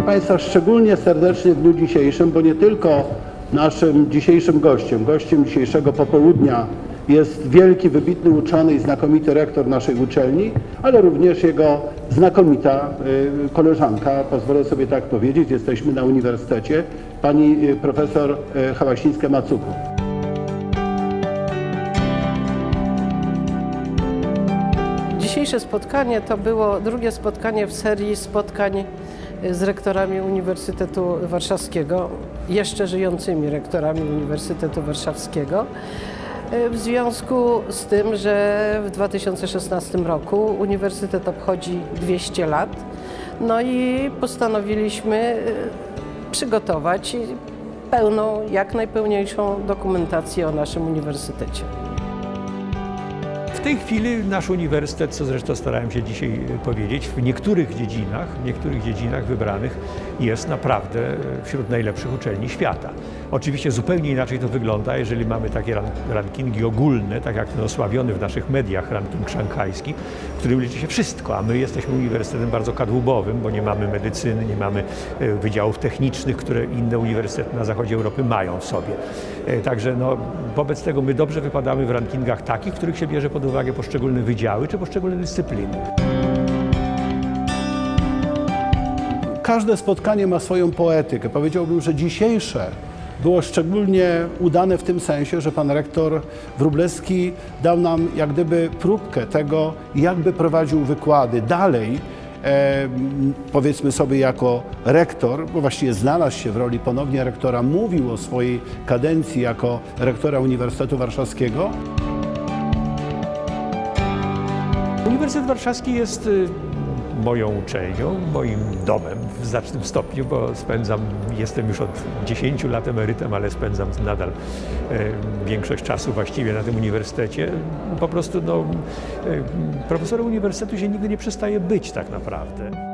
Państwa szczególnie serdecznie w dniu dzisiejszym, bo nie tylko naszym dzisiejszym gościem, gościem dzisiejszego popołudnia jest wielki, wybitny uczony i znakomity rektor naszej uczelni, ale również jego znakomita y, koleżanka, pozwolę sobie tak powiedzieć, jesteśmy na uniwersytecie, pani y, profesor y, Hałasińska-Macuku. Dzisiejsze spotkanie to było drugie spotkanie w serii spotkań z rektorami Uniwersytetu Warszawskiego, jeszcze żyjącymi rektorami Uniwersytetu Warszawskiego. W związku z tym, że w 2016 roku Uniwersytet obchodzi 200 lat, no i postanowiliśmy e, przygotować pełną, jak najpełniejszą dokumentację o naszym uniwersytecie. Tej chwili nasz uniwersytet, co zresztą starałem się dzisiaj powiedzieć, w niektórych dziedzinach, w niektórych dziedzinach wybranych jest naprawdę wśród najlepszych uczelni świata. Oczywiście zupełnie inaczej to wygląda, jeżeli mamy takie ran- rankingi ogólne, tak jak ten osławiony w naszych mediach ranking szanghajski, w którym liczy się wszystko, a my jesteśmy uniwersytetem bardzo kadłubowym, bo nie mamy medycyny, nie mamy e, wydziałów technicznych, które inne uniwersytety na zachodzie Europy mają w sobie. E, Także no, wobec tego my dobrze wypadamy w rankingach takich, w których się bierze pod uwagę poszczególne wydziały czy poszczególne dyscypliny. Każde spotkanie ma swoją poetykę. Powiedziałbym, że dzisiejsze było szczególnie udane w tym sensie, że pan rektor Wróblewski dał nam jak gdyby próbkę tego, jakby prowadził wykłady dalej. E, powiedzmy sobie jako rektor, bo właściwie znalazł się w roli ponownie rektora, mówił o swojej kadencji jako rektora Uniwersytetu Warszawskiego. Uniwersytet Warszawski jest y, moją uczelnią, moim domem w znacznym stopniu, bo spędzam, jestem już od 10 lat emerytem, ale spędzam nadal e, większość czasu właściwie na tym uniwersytecie. Po prostu no, e, profesorem uniwersytetu się nigdy nie przestaje być tak naprawdę.